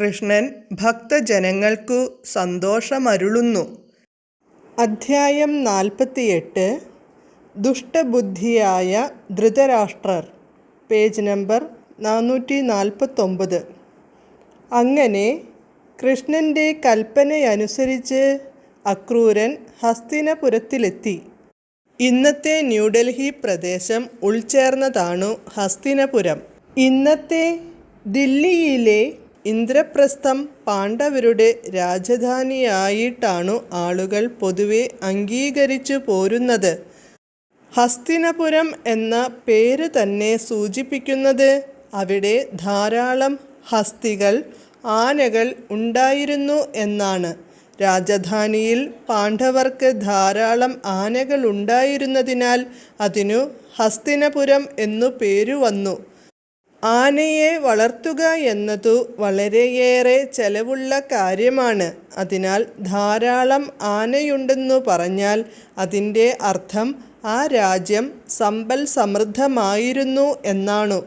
കൃഷ്ണൻ ഭക്തജനങ്ങൾക്കു സന്തോഷമരുളുന്നു. അധ്യായം നാൽപ്പത്തിയെട്ട്. ദുഷ്ടബുദ്ധിയായ Dhritarashtra. Page number നാനൂറ്റി നാൽപ്പത്തൊമ്പത് അങ്ങനെ കൃഷ്ണന്റെ കൽപ്പനയനുസരിച്ച് അക്രൂരൻ ഹസ്തിനപുരത്തിലെത്തി. ഇന്നത്തെ ന്യൂഡൽഹി പ്രദേശം ഉൾച്ചേർന്നതാണു ഹസ്തിനപുരം. ഇന്നത്തെ ദില്ലിയിലെ ഇന്ദ്രപ്രസ്ഥം പാണ്ഡവരുടെ രാജധാനിയായിട്ടാണു ആളുകൾ പൊതുവെ അംഗീകരിച്ചു പോരുന്നത്. ഹസ്തിനപുരം എന്ന പേര് തന്നെ സൂചിപ്പിക്കുന്നത് അവിടെ ധാരാളം ഹസ്തികൾ ആനകൾ ഉണ്ടായിരുന്നു എന്നാണ്. രാജധാനിയിൽ പാണ്ഡവർക്ക് ധാരാളം ആനകൾ ഉണ്ടായിരുന്നതിനാൽ അതിനു ഹസ്തിനപുരം എന്നു പേരു വന്നു. ആനയെ വളർത്തുക എന്നതു വളരെയേറെ ചെലവുള്ള കാര്യമാണ്. അതിനാൽ ധാരാളം ആനയുണ്ടെന്നു പറഞ്ഞാൽ അതിന്റെ അർത്ഥം ആ രാജ്യം സമ്പൽ സമൃദ്ധമായിരുന്നു എന്നാണു.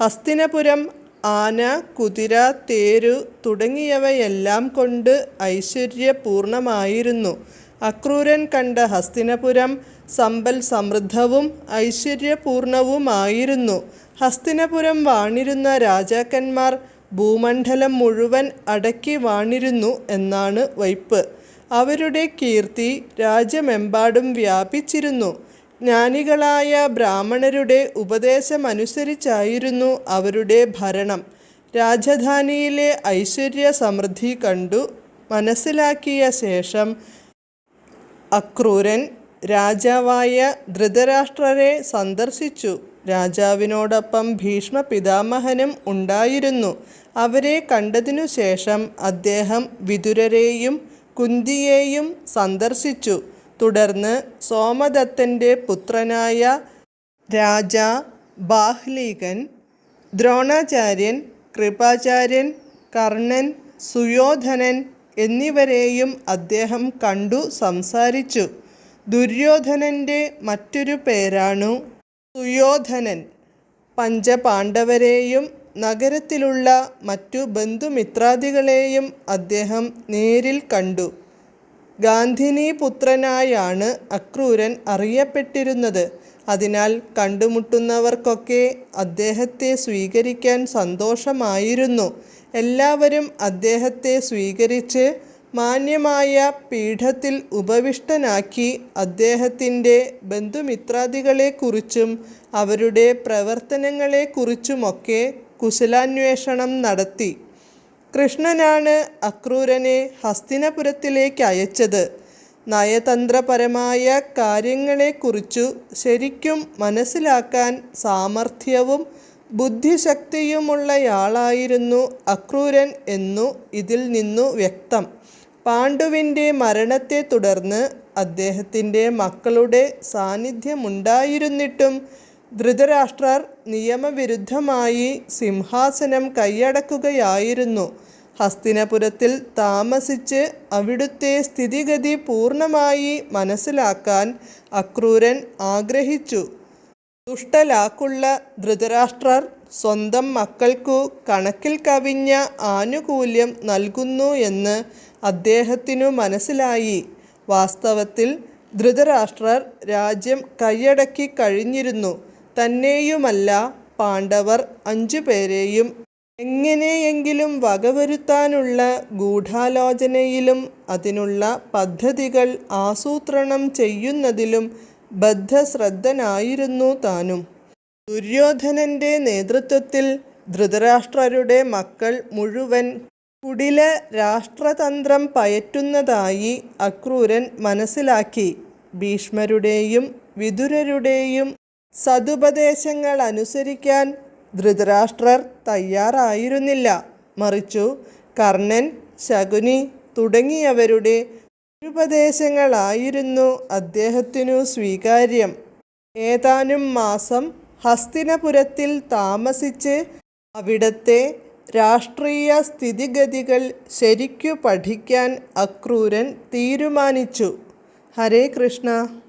ഹസ്തിനപുരം ആന കുതിര തേരു തുടങ്ങിയവയെല്ലാം കൊണ്ട് ഐശ്വര്യപൂർണമായിരുന്നു. അക്രൂരൻ കണ്ട ഹസ്തിനപുരം സമ്പൽ സമൃദ്ധവും ഐശ്വര്യപൂർണവുമായിരുന്നു. ഹസ്തിനപുരം വാണിരുന്ന രാജാക്കന്മാർ ഭൂമണ്ഡലം മുഴുവൻ അടക്കി വാണിരുന്നു എന്നാണ് വൈപ്പ്. അവരുടെ കീർത്തി രാജ്യമെമ്പാടും വ്യാപിച്ചിരുന്നു. ജ്ഞാനികളായ ബ്രാഹ്മണരുടെ ഉപദേശമനുസരിച്ചായിരുന്നു അവരുടെ ഭരണം. രാജധാനിയിലെ ഐശ്വര്യ സമൃദ്ധി കണ്ടു മനസ്സിലാക്കിയ ശേഷം അക്രൂരൻ രാജാവായ ധൃതരാഷ്ട്രരെ സന്ദർശിച്ചു. രാജാവിനോടൊപ്പം ഭീഷ്മ പിതാമഹനും ഉണ്ടായിരുന്നു. അവരെ കണ്ടതിനു ശേഷം അദ്ദേഹം വിതുരരെയും കുന്തിയെയും സന്ദർശിച്ചു. തുടർന്ന് സോമദത്തന്റെ പുത്രനായ രാജ ബാഹ്ലീകൻ ദ്രോണാചാര്യൻ കൃപാചാര്യൻ കർണൻ സുയോധനൻ എന്നിവരെയും അദ്ദേഹം കണ്ടു സംസാരിച്ചു. ദുര്യോധനന്റെ മറ്റൊരു പേരാണു സുയോധനൻ. പഞ്ചപാണ്ഡവരെയും നഗരത്തിലുള്ള മറ്റു ബന്ധുമിത്രാദികളെയും അദ്ദേഹം നേരിൽ കണ്ടു. ഗാന്ധിനി പുത്രനായാണ് അക്രൂരൻ അറിയപ്പെട്ടിരുന്നത്. അതിനാൽ കണ്ടുമുട്ടുന്നവർക്കൊക്കെ അദ്ദേഹത്തെ സ്വീകരിക്കാൻ സന്തോഷമായിരുന്നു. എല്ലാവരും അദ്ദേഹത്തെ സ്വീകരിച്ച് മാന്യമായ പീഠത്തിൽ ഉപവിഷ്ടനാക്കി അദ്ദേഹത്തിന്റെ ബന്ധുമിത്രാദികളെക്കുറിച്ചും അവരുടെ പ്രവർത്തനങ്ങളെക്കുറിച്ചുമൊക്കെ കുശലാന്വേഷണം നടത്തി. കൃഷ്ണനാണ് അക്രൂരനെ ഹസ്തിനപുരത്തിലേക്ക് അയച്ചത്. നയതന്ത്രപരമായ കാര്യങ്ങളെക്കുറിച്ചു ശരിക്കും മനസ്സിലാക്കാൻ സാമർഥ്യവും ബുദ്ധിശക്തിയുമുള്ളയാളായിരുന്നു അക്രൂരൻ എന്നു ഇതിൽ നിന്നു വ്യക്തം. പാണ്ഡുവിന്റെ മരണത്തെ തുടർന്ന് അദ്ദേഹത്തിന്റെ മക്കളുടെ സാന്നിധ്യമുണ്ടായിരുന്നിട്ടും ധൃതരാഷ്ട്രർ നിയമവിരുദ്ധമായി സിംഹാസനം കയ്യടക്കുകയായിരുന്നു. ഹസ്തിനപുരത്തിൽ താമസിച്ച് അവിടുത്തെ സ്ഥിതിഗതി പൂർണമായി മനസ്സിലാക്കാൻ അക്രൂരൻ ആഗ്രഹിച്ചു. ദുഷ്ടലാക്കുള്ള ധൃതരാഷ്ട്രർ സ്വന്തം മക്കൾക്കു കണക്കിൽ കവിഞ്ഞ ആനുകൂല്യം നൽകുന്നു എന്ന് അദ്ദേഹത്തിനു മനസ്സിലായി. വാസ്തവത്തിൽ ധൃതരാഷ്ട്രർ രാജ്യം കൈയടക്കി കഴിഞ്ഞിരുന്നു തന്നെയുമല്ല, പാണ്ഡവർ അഞ്ചുപേരെയും എങ്ങനെയെങ്കിലും വകവരുത്താനുള്ള ഗൂഢാലോചനയിലും അതിനുള്ള പദ്ധതികൾ ആസൂത്രണം ചെയ്യുന്നതിലും ബദ്ധശ്രദ്ധനായിരുന്നു താനും. ദുര്യോധനന്റെ നേതൃത്വത്തിൽ ധൃതരാഷ്ട്രരുടെ മക്കൾ മുഴുവൻ കുടില രാഷ്ട്രതന്ത്രം പയറ്റുന്നതായി അക്രൂരൻ മനസ്സിലാക്കി. ഭീഷ്മരുടെയും വിതുരരുടെയും സദുപദേശങ്ങളനുസരിക്കാൻ ധൃതരാഷ്ട്രർ തയ്യാറായിരുന്നില്ല. മറിച്ചു കർണൻ ശകുനി തുടങ്ങിയവരുടെ ഉപദേശങ്ങളായിരുന്നു അദ്ദേഹത്തിനു സ്വീകാര്യം. ഏതാനും മാസം ഹസ്തിനപുരത്തിൽ താമസിച്ച് അവിടത്തെ രാഷ്ട്രീയ സ്ഥിതിഗതികൾ ശരിക്കു പഠിക്കാൻ അക്രൂരൻ തീരുമാനിച്ചു. ഹരേ കൃഷ്ണ